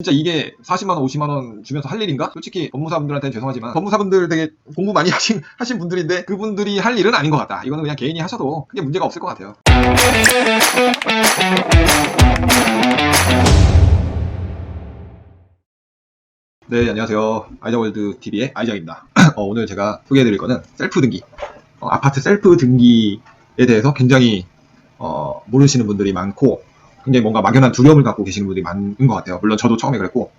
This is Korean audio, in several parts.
진짜 이게 40만 원, 50만 원 주면서 할 일인가? 솔직히 법무사분들한테는 죄송하지만 법무사분들 되게 공부 많이 하신 하신 분들인데 그분들이 할 일은 아닌 것 같다. 이거는 그냥 개인이 하셔도 크게 문제가 없을 것 같아요. 네, 안녕하세요. 아이자월드 TV의 아이장입니다. 어, 오늘 제가 소개해드릴 거는 셀프 등기, 어, 아파트 셀프 등기에 대해서 굉장히 어, 모르시는 분들이 많고 굉장히 뭔가 막연한 두려움을 갖고 계시는 분들이 많은 것 같아요. 물론 저도 처음에 그랬고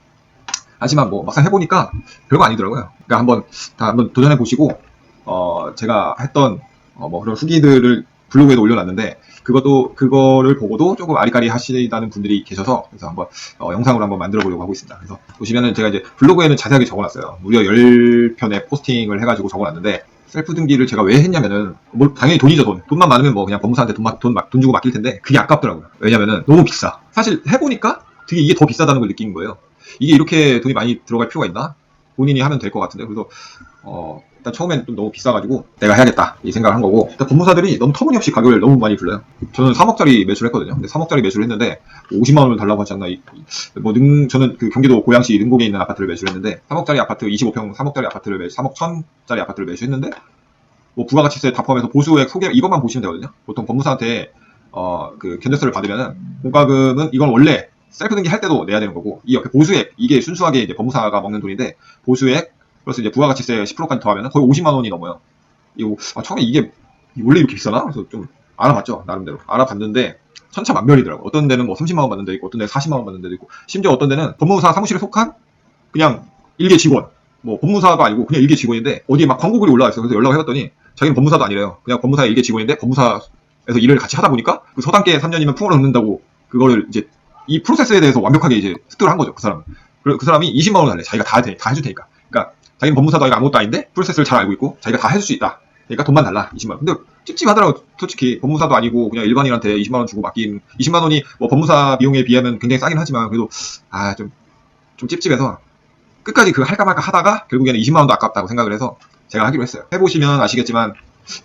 하지만 뭐 막상 해보니까 별거 아니더라고요. 그러니까 한번 다 한번 도전해 보시고 어, 제가 했던 어, 뭐 그런 후기들을 블로그에도 올려놨는데 그것도 그거를 보고도 조금 아리까리 하시다는 분들이 계셔서 그래서 한번 어, 영상으로 한번 만들어 보려고 하고 있습니다. 그래서 보시면은 제가 이제 블로그에는 자세하게 적어놨어요. 무려 10편의 포스팅을 해가지고 적어놨는데 셀프 등기를 제가 왜 했냐면은 뭐 당연히 돈이죠 돈. 돈만 많으면 뭐 그냥 법무사한테 돈, 막- 돈, 막- 돈 주고 맡길 텐데 그게 아깝더라고요. 왜냐면은 너무 비싸. 사실 해보니까 되게 이게 더 비싸다는 걸 느낀 거예요. 이게 이렇게 돈이 많이 들어갈 필요가 있나? 본인이 하면 될 것 같은데. 그래서 어 일단 처음엔 좀 너무 비싸가지고 내가 해야겠다 이 생각을 한 거고 일단 법무사들이 너무 터무니없이 가격을 너무 많이 불러요. 저는 3억짜리 매수를 했거든요. 근데 3억짜리 매수를 했는데 50만 원을 달라고 하지 않나. 뭐 능, 저는 그 경기도 고양시 능곡에 있는 아파트를 매수를 했는데 3억짜리 아파트 25평 3억짜리 아파트를 매수 3억 1000짜리 아파트를 매수했는데 뭐 부가가치세 다 포함해서 보수액 소개 이것만 보시면 되거든요. 보통 법무사한테 어 그 견적서를 받으면은 공과금은 이건 원래 셀프 등기 할 때도 내야 되는 거고 이 옆에 보수액 이게 순수하게 이제 법무사가 먹는 돈인데 보수액 플러스 이제 부가가치세 10%까지 더하면은 거의 50만 원이 넘어요. 이거 아, 처음에 이게 원래 이렇게 비싸나? 그래서 좀 알아봤죠 나름대로 알아봤는데 천차만별이더라고. 어떤 데는 뭐 30만 원 받는 데 있고 어떤 데는 40만 원 받는 데도 있고 심지어 어떤 데는 법무사 사무실에 속한 그냥 일개 직원 뭐 법무사가 아니고 그냥 일개 직원인데 어디에 막 광고글이 올라와 있어. 그래서 연락을 해봤더니 자기는 법무사도 아니래요. 그냥 법무사의 일개 직원인데 법무사에서 일을 같이 하다 보니까 그 서당계 3년이면 풍어를 얻는다고 그거를 이제 이 프로세스에 대해서 완벽하게 이제 습득을 한 거죠. 그 사람. 그, 그 사람이 20만 원을 달래. 자기가 다, 해- 다 해줄 테니까. 자기는 법무사도 아니고 아무것도 아닌데 프로세스를 잘 알고 있고 자기가 다 해줄 수 있다. 그러니까 돈만 달라. 20만 원. 근데 찝찝하더라고. 솔직히 법무사도 아니고 그냥 일반인한테 20만 원 주고 맡긴 20만 원이 뭐 법무사 비용에 비하면 굉장히 싸긴 하지만 그래도 아 좀 좀 찝찝해서 끝까지 그 할까 말까 하다가 결국에는 20만 원도 아깝다고 생각을 해서 제가 하기로 했어요. 해보시면 아시겠지만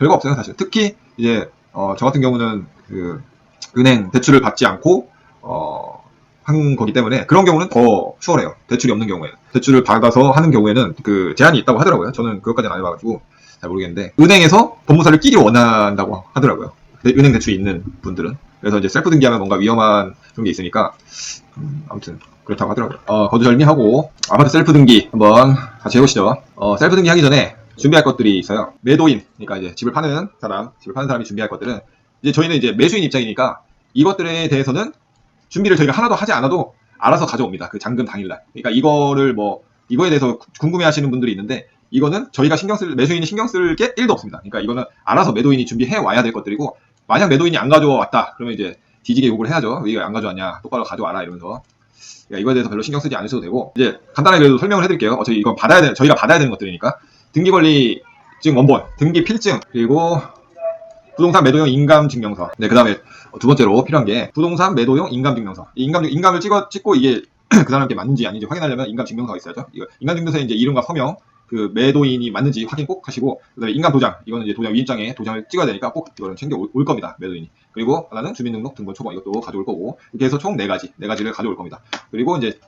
별거 없어요 사실. 특히 이제 어, 저 같은 경우는 그 은행 대출을 받지 않고 어, 한 거기 때문에 그런 경우는 더 수월해요. 대출이 없는 경우에 대출을 받아서 하는 경우에는 그 제한이 있다고 하더라고요. 저는 그것까지는 안 해봐가지고 잘 모르겠는데 은행에서 법무사를 끼리 원한다고 하더라고요. 대- 은행 대출이 있는 분들은 그래서 이제 셀프 등기하면 뭔가 위험한 그런 게 있으니까 음, 아무튼 그렇다고 하더라고요. 어, 거두절미하고 아파트 셀프 등기 한번 같이 해보시죠. 어, 셀프 등기 하기 전에 준비할 것들이 있어요. 매도인, 그러니까 이제 집을 파는 사람, 집을 파는 사람이 준비할 것들은 이제 저희는 이제 매수인 입장이니까 이것들에 대해서는 준비를 저희가 하나도 하지 않아도 알아서 가져옵니다. 그 잔금 당일날. 그러니까 이거를 뭐 이거에 대해서 궁금해하시는 분들이 있는데 이거는 저희가 신경 쓸 매수인이 신경 쓸 게 1도 없습니다. 그러니까 이거는 알아서 매도인이 준비해 와야 될 것들이고 만약 매도인이 안 가져왔다 그러면 이제 뒤지게 욕을 해야죠. 왜 이거 안 가져왔냐? 똑바로 가져와라 이러면서. 그러니까 이거에 대해서 별로 신경 쓰지 않으셔도 되고 이제 간단하게 설명을 해드릴게요. 어차피 이건 받아야 돼 저희가 받아야 되는 것들이니까 등기권리증 원본, 등기 필증 그리고 부동산 매도용 인감증명서. 네, 그 다음에 두 번째로 필요한 게 부동산 매도용 인감증명서. 이 인감 인감을 찍어 찍고 이게 그 사람께 맞는지 아닌지 확인하려면 인감증명서가 있어야죠. 이거 인감증명서에 이제 이름과 서명, 그 매도인이 맞는지 확인 꼭 하시고 그다음에 인감 도장. 이거는 이제 도장 위임장에 도장을 찍어야 되니까 꼭 이거는 챙겨 올, 올 겁니다. 매도인이. 그리고 하나는 주민등록 등본 초본 이것도 가져올 거고 이렇게 해서 총 네 가지 네 가지를 가져올 겁니다. 그리고 이제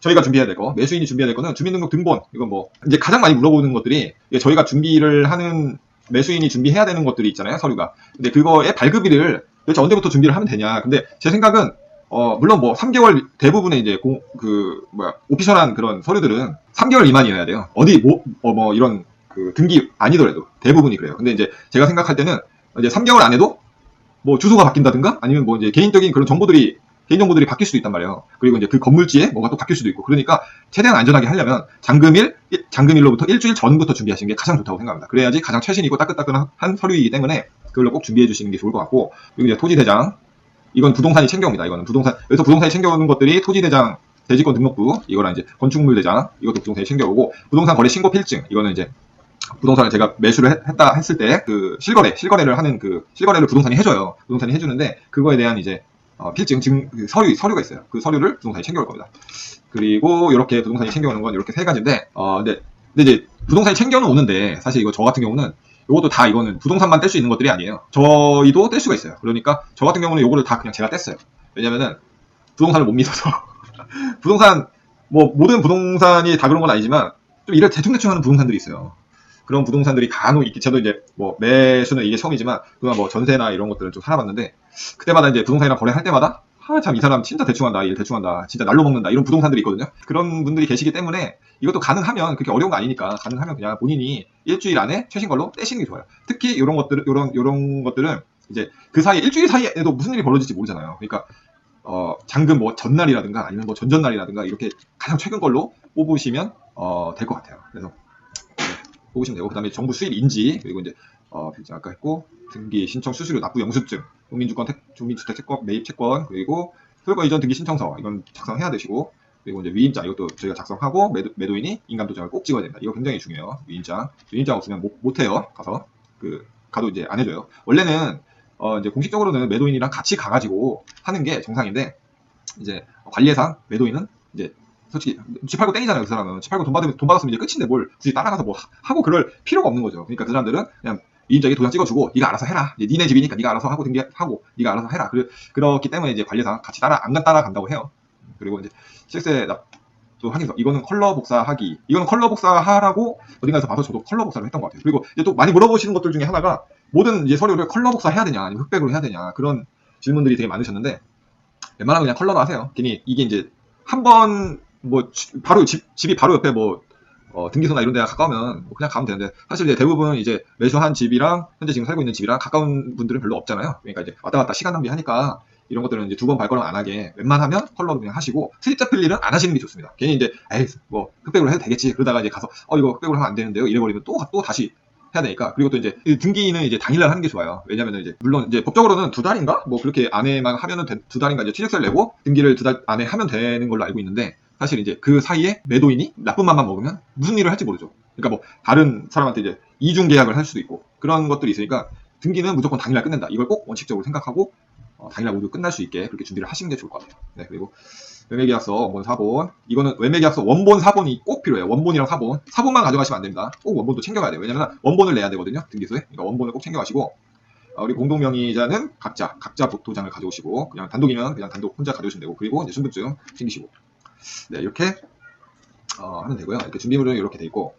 저희가 준비해야 될 거, 매수인이 준비해야 될 거는 주민등록 등본. 이건 뭐 이제 가장 많이 물어보는 것들이 저희가 준비를 하는 매수인이 준비해야 되는 것들이 있잖아요, 서류가. 근데 그거의 발급일을 도대체 언제부터 준비를 하면 되냐. 근데 제 생각은 어 물론 뭐 3개월 대부분의 이제 공, 그 뭐야 오피셜한 그런 서류들은 3개월 미만이어야 돼요. 어디 뭐뭐 이런 그 등기 아니더라도 대부분이 그래요. 근데 이제 제가 생각할 때는 이제 3개월 안에도 뭐 주소가 바뀐다든가 아니면 뭐 이제 개인적인 그런 정보들이 개인 정보들이 바뀔 수도 있단 말이에요. 그리고 이제 그 건물지에 뭐가 또 바뀔 수도 있고 그러니까 최대한 안전하게 하려면 잔금일 일- 잔금일로부터 일주일 전부터 준비하시는 게 가장 좋다고 생각합니다. 그래야지 가장 최신 있고 따끈따끈한 서류이기 때문에 그걸로 꼭 준비해 주시는 게 좋을 것 같고 그리고 이제 토지 대장 이건 부동산이 챙겨옵니다. 이거는 부동산 여기서 부동산이 챙겨오는 것들이 토지 대장 대지권 등록부 이거랑 이제 건축물 대장 이것도 부동산이 챙겨오고 부동산 거래 신고 필증 이거는 이제 부동산을 제가 매수를 했- 했다 했을 때 그 실거래 실거래를 하는 그 실거래를 부동산이 해줘요. 부동산이 해주는데 그거에 대한 이제 어, 필증 증그 서류 서류가 있어요. 그 서류를 부동산이 챙겨올 겁니다. 그리고 이렇게 부동산이 챙겨오는 건 이렇게 세 가지인데 어 근데, 근데 이제 부동산이 챙겨는 오는데 사실 이거 저 같은 경우는 이것도 다 이거는 부동산만 뗄 수 있는 것들이 아니에요. 저희도 뗄 수가 있어요. 그러니까 저 같은 경우는 이거를 다 그냥 제가 뗐어요. 왜냐면은 부동산을 못 믿어서 부동산 뭐 모든 부동산이 다 그런 건 아니지만 좀 일을 대충대충 하는 부동산들이 있어요. 그런 부동산들이 간혹 있기 저도 이제 뭐 매수는 이게 처음이지만 그동안 뭐 전세나 이런 것들을 좀 살아봤는데 그때마다 이제 부동산이랑 거래할 때마다 아 참 이 사람 진짜 대충한다 일 대충한다 진짜 날로 먹는다 이런 부동산들이 있거든요. 그런 분들이 계시기 때문에 이것도 가능하면 그렇게 어려운 거 아니니까 가능하면 그냥 본인이 일주일 안에 최신 걸로 떼시는 게 좋아요. 특히 이런 것들 이런 이런 것들은 이제 그 사이에 일주일 사이에도 무슨 일이 벌어질지 모르잖아요. 그러니까 어 잠금 뭐 전날이라든가 아니면 뭐 전전날이라든가 이렇게 가장 최근 걸로 뽑으시면 어 될 것 같아요. 그래서 네, 뽑으시면 되고 그 다음에 정부 수입 인지 그리고 이제 어 필지 아까 했고 등기 신청 수수료 납부 영수증 국민주권 택, 국민주택 채권 매입 채권 그리고 소유권 이전 등기 신청서 이건 작성해야 되시고 그리고 이제 위임자 이것도 저희가 작성하고 매도, 매도인이 인감 도장을 꼭 찍어야 됩니다. 이거 굉장히 중요해요. 위임장 위임장 없으면 못, 못 해요. 가서 그 가도 이제 안 해줘요. 원래는 어 이제 공식적으로는 매도인이랑 같이 가가지고 하는 게 정상인데 이제 관리상 매도인은 이제 솔직히 집 팔고 땡이잖아요 그 사람은 집 팔고 돈 받으면 돈 받았으면 이제 끝인데 뭘 굳이 따라가서 뭐 하- 하고 그럴 필요가 없는 거죠. 그러니까 그 사람들은 그냥 위임장에 도장 찍어주고 네가 알아서 해라. 니네 집이니까 네가 알아서 하고 등기하고 네가 알아서 해라. 그, 그렇기 때문에 이제 관리상 같이 따라 안 따라간다고 해요. 그리고 이제 실세 납도 확인서 이거는 컬러 복사하기 이거는 컬러 복사하라고 어딘가에서 봐서 저도 컬러 복사를 했던 것 같아요. 그리고 이제 또 많이 물어보시는 것들 중에 하나가 모든 이제 서류를 컬러 복사해야 되냐 아니면 흑백으로 해야 되냐 그런 질문들이 되게 많으셨는데 웬만하면 그냥 컬러로 하세요. 괜히 이게 이제 한 번 뭐 바로 집 집이 바로 옆에 뭐 어, 등기소나 이런 데가 가까우면 뭐 그냥 가면 되는데 사실 이제 대부분 이제 매수한 집이랑 현재 지금 살고 있는 집이랑 가까운 분들은 별로 없잖아요. 그러니까 이제 왔다 갔다 시간 낭비하니까 이런 것들은 이제 두 번 발걸음 안 하게 웬만하면 컬러로 그냥 하시고 트립 잡힐 일은 안 하시는 게 좋습니다. 괜히 이제 에이 뭐 흑백으로 해도 되겠지 그러다가 이제 가서 어 이거 흑백으로 하면 안 되는데요 이래버리면 또 또 다시 해야 되니까 그리고 또 이제 이 등기는 이제 당일날 하는 게 좋아요. 왜냐면은 이제 물론 이제 법적으로는 두 달인가 뭐 그렇게 안에만 하면은 된- 두 달인가 이제 취득세를 내고 등기를 두 달 안에 하면 되는 걸로 알고 있는데 사실 이제 그 사이에 매도인이 나쁜 맘만 먹으면 무슨 일을 할지 모르죠. 그러니까 뭐 다른 사람한테 이제 이중 계약을 할 수도 있고 그런 것들이 있으니까 등기는 무조건 당일날 끝낸다. 이걸 꼭 원칙적으로 생각하고 어, 당일날 모두 끝날 수 있게 그렇게 준비를 하시는 게 좋을 것 같아요. 네 그리고 매매계약서 원본 사본 이거는 매매계약서 원본 사본이 꼭 필요해요. 원본이랑 사본 사본만 가져가시면 안 됩니다. 꼭 원본도 챙겨가야 돼요. 왜냐면 원본을 내야 되거든요. 등기소에 그러니까 원본을 꼭 챙겨가시고 어, 우리 공동명의자는 각자 각자 도장을 가져오시고 그냥 단독이면 그냥 단독 혼자 가져오시면 되고 그리고 이제 신분증 챙기시고 네 이렇게 어, 하면 되고요. 이렇게 준비물은 이렇게 돼 있고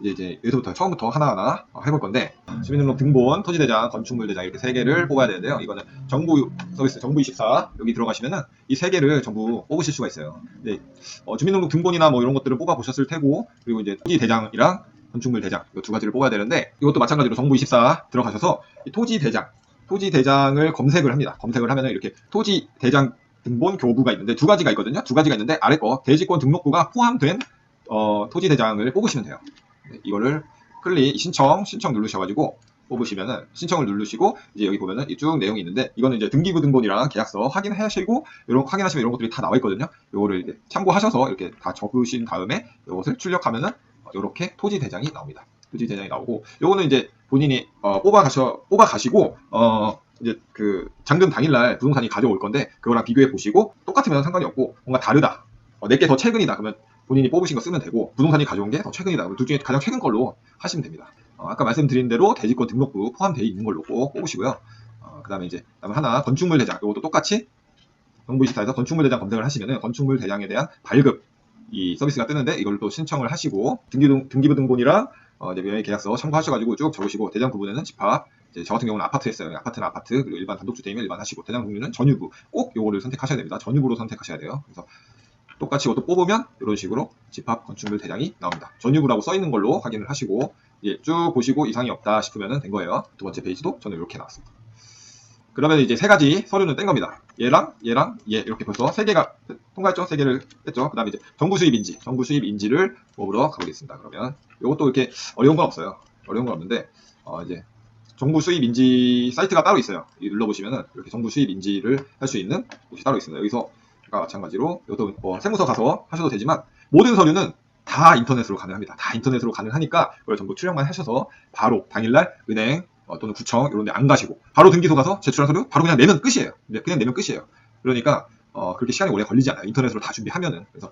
이제 이제 여기서부터 처음부터 하나하나 어, 해볼 건데 주민등록 등본, 토지대장, 건축물 대장 이렇게 세 개를 뽑아야 되는데요. 이거는 정부 서비스 정부 24 여기 들어가시면은 이 세 개를 전부 뽑으실 수가 있어요. 네, 어, 주민등록 등본이나 뭐 이런 것들을 뽑아 보셨을 테고 그리고 이제 토지 대장이랑 건축물 대장 이 두 가지를 뽑아야 되는데 이것도 마찬가지로 정부 24 들어가셔서 이 토지 대장 토지 대장을 검색을 합니다. 검색을 하면은 이렇게 토지 대장 등본 교부가 있는데 두 가지가 있거든요. 두 가지가 있는데 아래 거 대지권 등록부가 포함된 어, 토지 대장을 뽑으시면 돼요. 네, 이거를 클릭 신청 신청 누르셔가지고 뽑으시면은 신청을 누르시고 이제 여기 보면은 이쭉 내용이 있는데 이거는 이제 등기부 등본이랑 계약서 확인하시고 이런 확인하시면 이런 것들이 다 나와 있거든요. 요거를 이제 참고하셔서 이렇게 다 적으신 다음에 이것을 출력하면은 이렇게 토지 대장이 나옵니다. 토지 대장이 나오고 요거는 이제 본인이 어, 뽑아 가셔 뽑아 가시고 어 이제 그 잠금 당일날 부동산이 가져올 건데 그거랑 비교해 보시고 똑같으면 상관이 없고 뭔가 다르다. 어, 내게 더 최근이다. 그러면 본인이 뽑으신 거 쓰면 되고 부동산이 가져온 게 더 최근이다. 둘 중에 가장 최근 걸로 하시면 됩니다. 어, 아까 말씀드린 대로 대지권 등록부 포함되어 있는 걸로 꼭 뽑으시고요. 어, 그 다음에 이제 그다음에 하나 건축물 대장 이것도 똑같이 정부 24에서 건축물 대장 검색을 하시면은 건축물 대장에 대한 발급 이 서비스가 뜨는데 이걸 또 신청을 하시고 등기부, 등본이랑 어, 이제 계약서 참고하셔가지고 쭉 적으시고 대장 구분에는 집합 저 같은 경우는 아파트 했어요. 아파트는 아파트 그리고 일반 단독주택이면 일반 하시고 대장 종류는 전유부 꼭 요거를 선택하셔야 됩니다. 전유부로 선택하셔야 돼요. 그래서 똑같이 이것도 뽑으면 이런 식으로 집합 건축물 대장이 나옵니다. 전유부라고 써 있는 걸로 확인을 하시고 예, 쭉 보시고 이상이 없다 싶으면 된 거예요. 두 번째 페이지도 저는 이렇게 나왔습니다. 그러면 이제 세 가지 서류는 뗀 겁니다. 얘랑 얘랑 얘 이렇게 벌써 세 개가 통과했죠? 세 개를 했죠. 그다음에 이제 정부 수입 인지, 정부 수입 인지를 뽑으러 가보겠습니다. 그러면 이것도 이렇게 어려운 건 없어요. 어려운 건 없는데 어, 이제 정부 수입 인지 사이트가 따로 있어요. 이 눌러보시면은 이렇게 정부 수입 인지를 할 수 있는 곳이 따로 있습니다. 여기서 아까 마찬가지로 이것도 뭐 세무서 가서 하셔도 되지만 모든 서류는 다 인터넷으로 가능합니다. 다 인터넷으로 가능하니까 그걸 전부 출력만 하셔서 바로 당일날 은행 어, 또는 구청 이런 데 안 가시고 바로 등기소 가서 제출한 서류 바로 그냥 내면 끝이에요. 네, 그냥 내면 끝이에요. 그러니까 어, 그렇게 시간이 오래 걸리지 않아요. 인터넷으로 다 준비하면은. 그래서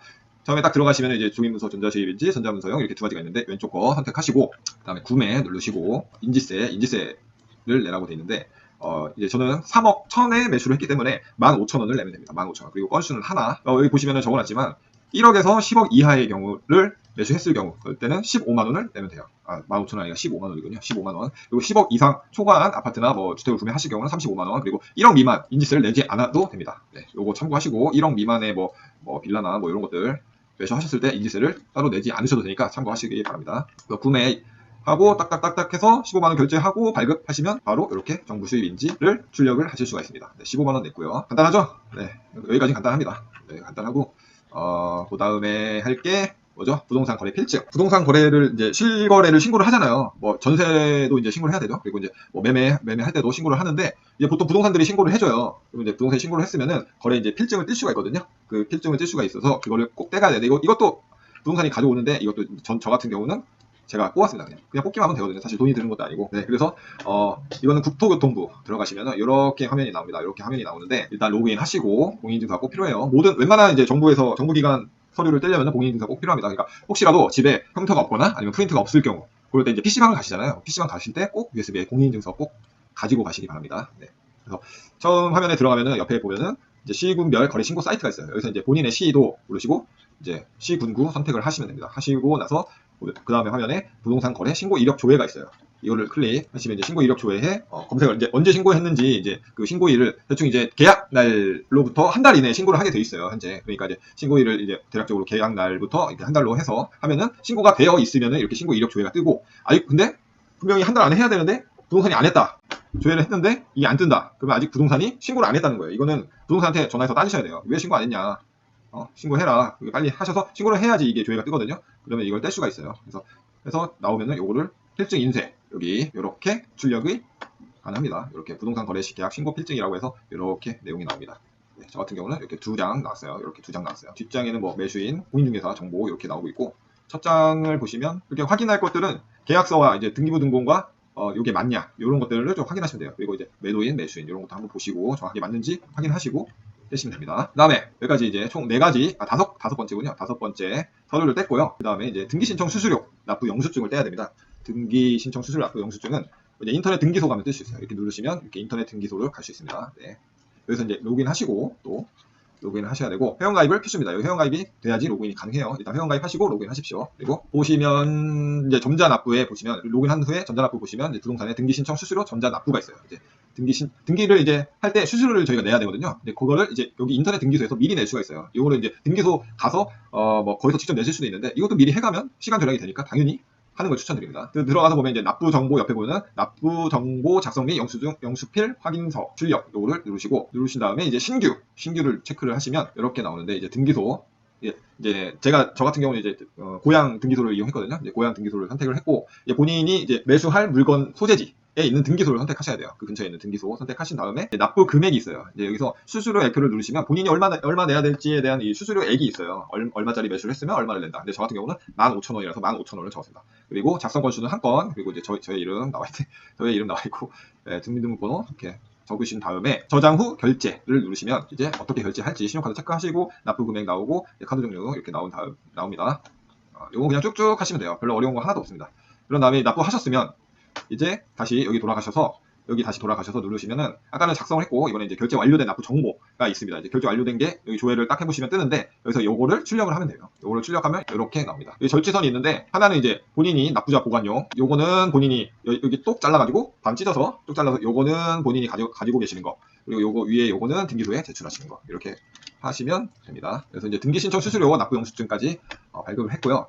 처음에 딱 들어가시면 이제 종이문서 전자수입인지 전자문서용 이렇게 두 가지가 있는데 왼쪽 거 선택하시고 그 다음에 구매 누르시고 인지세 인지세를 내라고 돼 있는데 어, 이제 저는 3억 1000에 매수를 했기 때문에 15,000원을 내면 됩니다. 15,000원. 그리고 건수는 하나. 어, 여기 보시면은 적어놨지만 1억에서 10억 이하의 경우를 매수했을 경우 그럴 때는 15만 원을 내면 돼요. 아, 15,000원 아니라 15만 원이군요. 15만 원. 그리고 10억 이상 초과한 아파트나 뭐 주택을 구매하실 경우는 35만 원. 그리고 1억 미만 인지세를 내지 않아도 됩니다. 네, 요거 참고하시고 1억 미만의 뭐, 뭐 빌라나 뭐 이런 것들 매수하셨을 때 인지세를 따로 내지 않으셔도 되니까 참고하시기 바랍니다. 그래서 구매 하고 딱딱딱딱 해서 15만 원 결제하고 발급하시면 바로 이렇게 정부 수입 인지를 출력을 하실 수가 있습니다. 네, 15만 원 냈고요. 간단하죠? 네, 여기까지 간단합니다. 네, 간단하고 어, 그 다음에 할게 뭐죠? 부동산 거래 필증. 부동산 거래를 이제 실거래를 신고를 하잖아요. 뭐 전세도 이제 신고를 해야 되죠. 그리고 이제 뭐 매매 매매할 때도 신고를 하는데 이제 보통 부동산들이 신고를 해줘요. 그리고 이제 부동산 신고를 했으면은 거래 이제 필증을 뜰 수가 있거든요. 그 필증을 뜰 수가 있어서 그거를 꼭 떼가야 돼. 이거 이것도 부동산이 가져오는데 이것도 전 저 같은 경우는 제가 뽑았습니다. 그냥 그냥 뽑기만 하면 되거든요. 사실 돈이 드는 것도 아니고. 네, 그래서 어 이거는 국토교통부 들어가시면은 이렇게 화면이 나옵니다. 이렇게 화면이 나오는데 일단 로그인 하시고 공인인증서가 꼭 필요해요. 모든 웬만한 이제 정부에서 정부기관 서류를 떼려면 공인인증서 꼭 필요합니다. 그러니까 혹시라도 집에 컴퓨터가 없거나 아니면 프린트가 없을 경우 그럴 때 이제 PC방을 가시잖아요. PC방 가실 때 꼭 USB에 공인인증서 꼭 가지고 가시기 바랍니다. 네. 그래서 처음 화면에 들어가면은 옆에 보면은 이제 시군별 거래 신고 사이트가 있어요. 여기서 이제 본인의 시도 누르시고 이제 시군구 선택을 하시면 됩니다. 하시고 나서 그 다음에 화면에 부동산 거래 신고 이력 조회가 있어요. 이거를 클릭하시면 이제 신고 이력 조회해 어, 검색을 이제 언제 신고했는지 이제 그 신고일을 대충 이제 계약 날로부터 한 달 이내에 신고를 하게 돼 있어요 현재. 그러니까 이제 신고일을 이제 대략적으로 계약 날부터 이렇게 한 달로 해서 하면은 신고가 되어 있으면은 이렇게 신고 이력 조회가 뜨고 아니 근데 분명히 한 달 안에 해야 되는데 부동산이 안 했다. 조회를 했는데 이게 안 뜬다. 그러면 아직 부동산이 신고를 안 했다는 거예요. 이거는 부동산한테 전화해서 따지셔야 돼요. 왜 신고 안 했냐? 어, 신고해라. 빨리 하셔서 신고를 해야지 이게 조회가 뜨거든요. 그러면 이걸 뗄 수가 있어요. 그래서 그래서 나오면은 요거를 필증 인쇄 여기 이렇게 출력이 가능합니다. 이렇게 부동산 거래시 계약 신고 필증이라고 해서 이렇게 내용이 나옵니다. 네, 저 같은 경우는 이렇게 두 장 나왔어요. 이렇게 두 장 나왔어요. 뒷장에는 뭐 매수인, 공인중개사 정보 이렇게 나오고 있고 첫 장을 보시면 이렇게 확인할 것들은 계약서와 이제 등기부 등본과 어, 이게 맞냐 이런 것들을 좀 확인하시면 돼요. 그리고 이제 매도인, 매수인 이런 것도 한번 보시고 정확하게 맞는지 확인하시고 떼시면 됩니다. 그 다음에 여기까지 이제 총네 가지, 아, 다섯, 다섯 번째군요. 다섯 번째 서류를 뗐고요. 그 다음에 이제 등기 신청 수수료, 납부 영수증을 떼야 됩니다. 등기 신청 수수료 납부 영수증은 이제 인터넷 등기소 가면 뜰 수 있어요. 이렇게 누르시면 이렇게 인터넷 등기소를 갈수 있습니다. 네. 여기서 이제 로그인 하시고 또 로그인을 하셔야 되고 회원가입을 필수입니다. 여기 회원가입이 돼야지 로그인이 가능해요. 일단 회원가입 하시고 로그인 하십시오. 그리고 보시면 이제 전자납부에 보시면 로그인한 후에 전자납부 보시면 이제 부동산에 등기 신청 수수료 전자납부가 있어요. 이제 등기 신 등기를 이제 할 때 수수료를 저희가 내야 되거든요. 근데 그거를 이제 여기 인터넷 등기소에서 미리 낼 수가 있어요. 이거를 이제 등기소 가서 어 뭐 거기서 직접 내실 수도 있는데 이것도 미리 해가면 시간 절약이 되니까 당연히 하는 걸 추천드립니다. 그 들어가서 보면 이제 납부 정보 옆에 보면 납부 정보 작성 및 영수증 영수필 확인서 출력 요거를 누르시고 누르신 다음에 이제 신규 신규를 체크를 하시면 이렇게 나오는데 이제 등기소 예, 이제 제가 저 같은 경우는 이제 어, 고향 등기소를 이용했거든요. 이제 고향 등기소를 선택을 했고 이제 본인이 이제 매수할 물건 소재지 에 있는 등기소를 선택하셔야 돼요. 그 근처에 있는 등기소 선택하신 다음에 납부 금액이 있어요. 이제 여기서 수수료 액표를 누르시면 본인이 얼마 얼마 내야 될지에 대한 이 수수료액이 있어요. 얼, 얼마짜리 매수를 했으면 얼마를 낸다. 근데 저 같은 경우는 15,000원이라서 15,000원을 적었습니다. 그리고 작성 건수는 한 건, 그리고 이제 저, 저의 이름 나와 있, 저의 이름 나와 있고, 네, 등록번호 이렇게 적으신 다음에 저장 후 결제를 누르시면 이제 어떻게 결제할지 신용카드 체크하시고 납부 금액 나오고 카드 종류 이렇게 나온 다음 나옵니다. 어, 요거 그냥 쭉쭉 하시면 돼요. 별로 어려운 거 하나도 없습니다. 그런 다음에 납부하셨으면 이제 다시 여기 돌아가셔서 여기 다시 돌아가셔서 누르시면은 아까는 작성을 했고 이번에 이제 결제 완료된 납부 정보가 있습니다. 이제 결제 완료된 게 여기 조회를 딱 해보시면 뜨는데 여기서 요거를 출력을 하면 돼요. 요거를 출력하면 이렇게 나옵니다. 여기 절취선이 있는데 하나는 이제 본인이 납부자 보관용, 요거는 본인이 여- 여기 똑 잘라가지고 반 찢어서 똑 잘라서 요거는 본인이 가지고 가지고 계시는 거 그리고 요거 위에 요거는 등기소에 제출하시는 거 이렇게 하시면 됩니다. 그래서 이제 등기 신청 수수료 납부 영수증까지 어, 발급을 했고요.